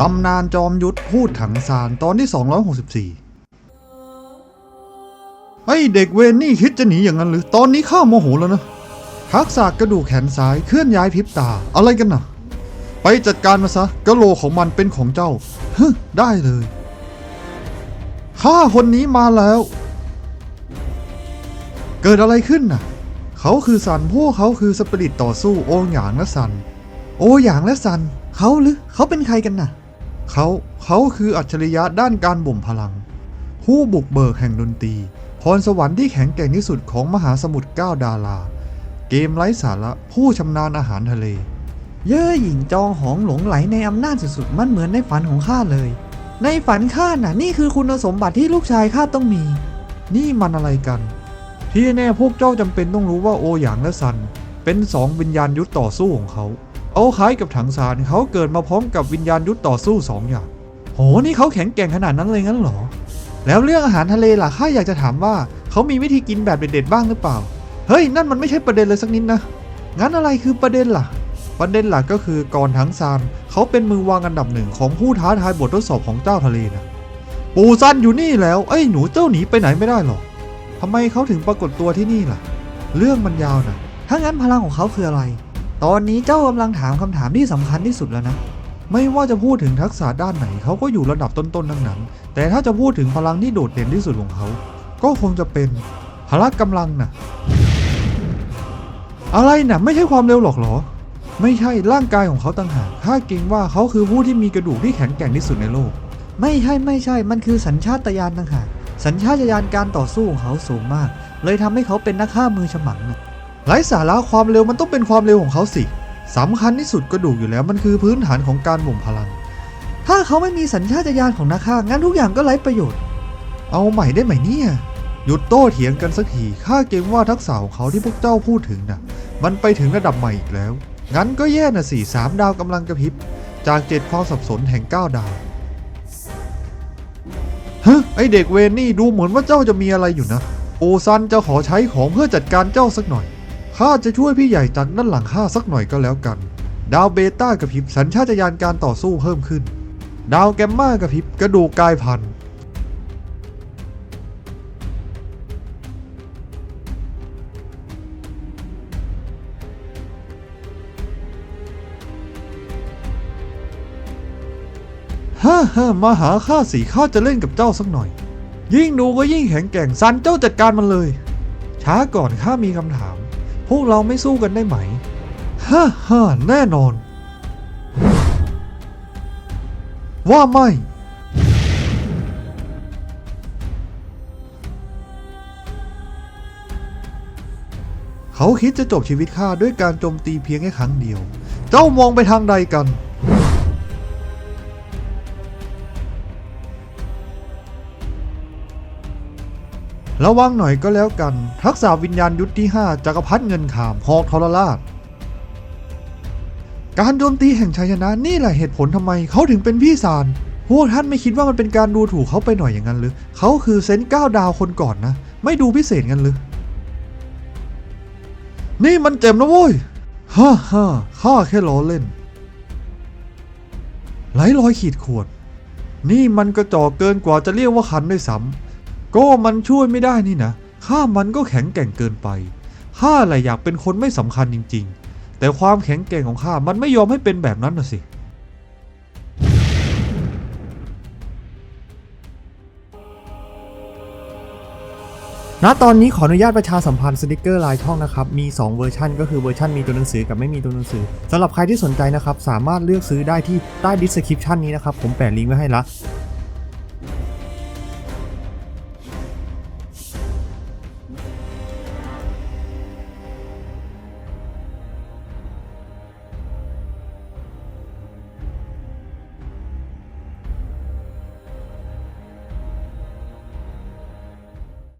ตำนานจอมยุทธพูดถังซานตอนที่ 264ไอเด็กเวนนี่คิดจะหนีอย่างนั้นหรือ ตอนนี้ข้าโมโหแล้วนะทักษะกระดูกแขนซ้ายเคลื่อนย้ายพริบตา อะไรกันน่ะไปจัดการมาซะกะโหลของมันเป็นของเจ้าฮึได้เลยข้าคนนี้มาแล้ว เกิดอะไรขึ้นน่ะ เขาคือซันพวกเขาคือสปิริตต่อสู้โอหยางและซัน โอหยางและซันเขาหรือเขาเป็นใครกันน่ะ เขาเขาคืออัจฉริยะด้านการบ่มพลัง ผู้บุกเบิกแห่งดนตรี พรสวรรค์ที่แข็งแกร่งที่สุดของมหาสมุทรเก้าดารา เกมไร้สาระผู้ชำนาญอาหารทะเล เย่อหญิงจองหองหลงไหลในอำนาจสุดๆ มันเหมือนในฝันของข้าเลย ในฝันข้าน่ะนี่คือคุณสมบัติที่ลูกชายข้าต้องมี นี่มันอะไรกัน ที่แน่พวกเจ้าจำเป็นต้องรู้ว่าโอหยางและซัน เป็นสองวิญญาณยุทธต่อสู้ของเขา เอาคล้ายกับถังซานเขาเกิดมาพร้อมกับวิญญาณยุทธต่อสู้สองอย่าง โห นี่เขาแข็งแกร่งขนาดนั้นเลยงั้นเหรอ แล้วเรื่องอาหารทะเลล่ะข้าอยากจะถามว่าเขามีวิธีกินแบบเด็ดๆบ้างหรือเปล่า เฮ้ย นั่นมันไม่ใช่ประเด็นเลยสักนิดนะ งั้นอะไรคือประเด็นล่ะ ประเด็นหลักก็คือก่อนถังซานเขาเป็นมือวางอันดับหนึ่งของผู้ท้าทายบททดสอบของเจ้าทะเลนะ ปูซันอยู่นี่แล้วไอ้ย หนูเจ้าหนีไปไหนไม่ได้หรอกทำไมเขาถึงปรากฏตัวที่นี่ล่ะ เรื่องมันยาวนะถ้างั้นพลังของเขาคืออะไร ตอนนี้เจ้ากำลังถามคำถามที่สำคัญที่สุดแล้วนะ ไม่ว่าจะพูดถึงทักษะด้านไหนเขาก็อยู่ระดับต้นๆทั้งนั้น แต่ถ้าจะพูดถึงพลังที่โดดเด่นที่สุดของเขา ก็คงจะเป็นพละกำลังน่ะอะไรน่ะไม่ใช่ความเร็วหรอกหรอ ไม่ใช่ร่างกายของเขาต่างหากข้าเกรงว่าเขาคือผู้ที่มีกระดูกที่แข็งแกร่งที่สุดในโลก ไม่ใช่ไม่ใช่ มันคือสัญชาตญาณต่างหากสัญชาตญาณการต่อสู้ของเขาสูงมาก เลยทำให้เขาเป็นนักฆ่ามือฉมังนะ ไร้สาระความเร็วมันต้องเป็นความเร็วของเขาสิสำคัญที่สุดกระดูกอยู่แล้วมันคือพื้นฐานของการบ่มพลัง ถ้าเขาไม่มีสัญชาตญาณของนักฆ่างั้นทุกอย่างก็ไร้ประโยชน์ เอาใหม่ได้ไหมเนี่ย หยุดโต้เถียงกันสักทีข้าเกรงว่าทักษะของเขาที่พวกเจ้าพูดถึงน่ะ มันไปถึงระดับใหม่อีกแล้ว งั้นก็แย่น่ะสี่สามดาวกำลังกระพริบ จากเจ็ดความสับสนแห่งเก้าดาวฮะไอเด็กเวนนี่ดูเหมือนว่าเจ้าจะมีอะไรอยู่นะ โอซันจะขอใช้ของเพื่อจัดการเจ้าสักหน่อย ข้าจะช่วยพี่ใหญ่จากด้านหลังข้าสักหน่อยก็แล้วกัน ดาวเบต้ากระพริบสัญชาตญาณการต่อสู้เพิ่มขึ้น ดาวแกมมากระพริบกระดูกกายพันธุ์ฮ่าฮ่ามาหาข้าสิข้าจะเล่นกับเจ้าสักหน่อย ยิ่งดูก็ยิ่งแข็งแกร่งซันเจ้าจัดการมันเลย ช้าก่อนข้ามีคำถาม พวกเราไม่สู้กันได้ไหม ฮ่าฮ่าแน่นอน ว่าไม่ เขาคิดจะจบชีวิตข้าด้วยการโจมตีเพียงแค่ครั้งเดียว เจ้ามองไปทางใดกัน ระวังหน่อยก็แล้วกัน ทักษะวิญญาณยุทธที่ 5จักรพรรดิเงินขามหอกทรราช การโจมตีแห่งชัยชนะนี่แหละเหตุผลทำไมเขาถึงเป็นพี่ซานพวกท่านไม่คิดว่ามันเป็นการดูถูกเขาไปหน่อยอย่างนั้นหรือเขาคือเซนต์เก้าดาวคนก่อนนะ ไม่ดูพิเศษกันหรือนี่มันเจ็บนะเว้ยฮ่าฮ่าข้าแค่ล้อเล่นไหลลอยขีดข่วนนี่มันกระจอกเกินกว่าจะเรียกว่าคันด้วยซ้ำ ก็มันช่วยไม่ได้นี่นะข้ามันก็แข็งแกร่งเกินไปข้าแหละอยากเป็นคนไม่สำคัญจริง ๆ แต่ความแข็งแกร่งของข้ามันไม่ยอมให้เป็นแบบนั้นนะสิณตอนนี้ขออนุญาตประชาสัมพันธ์สติกเกอร์ลายช่องนะครับ มี 2 เวอร์ชันก็คือเวอร์ชันมีตัวหนังสือกับไม่มีตัวหนังสือสำหรับใครที่สนใจนะครับ สามารถเลือกซื้อได้ที่ใต้ description นี้นะครับ ผมแปะลิงก์ไว้ให้ละ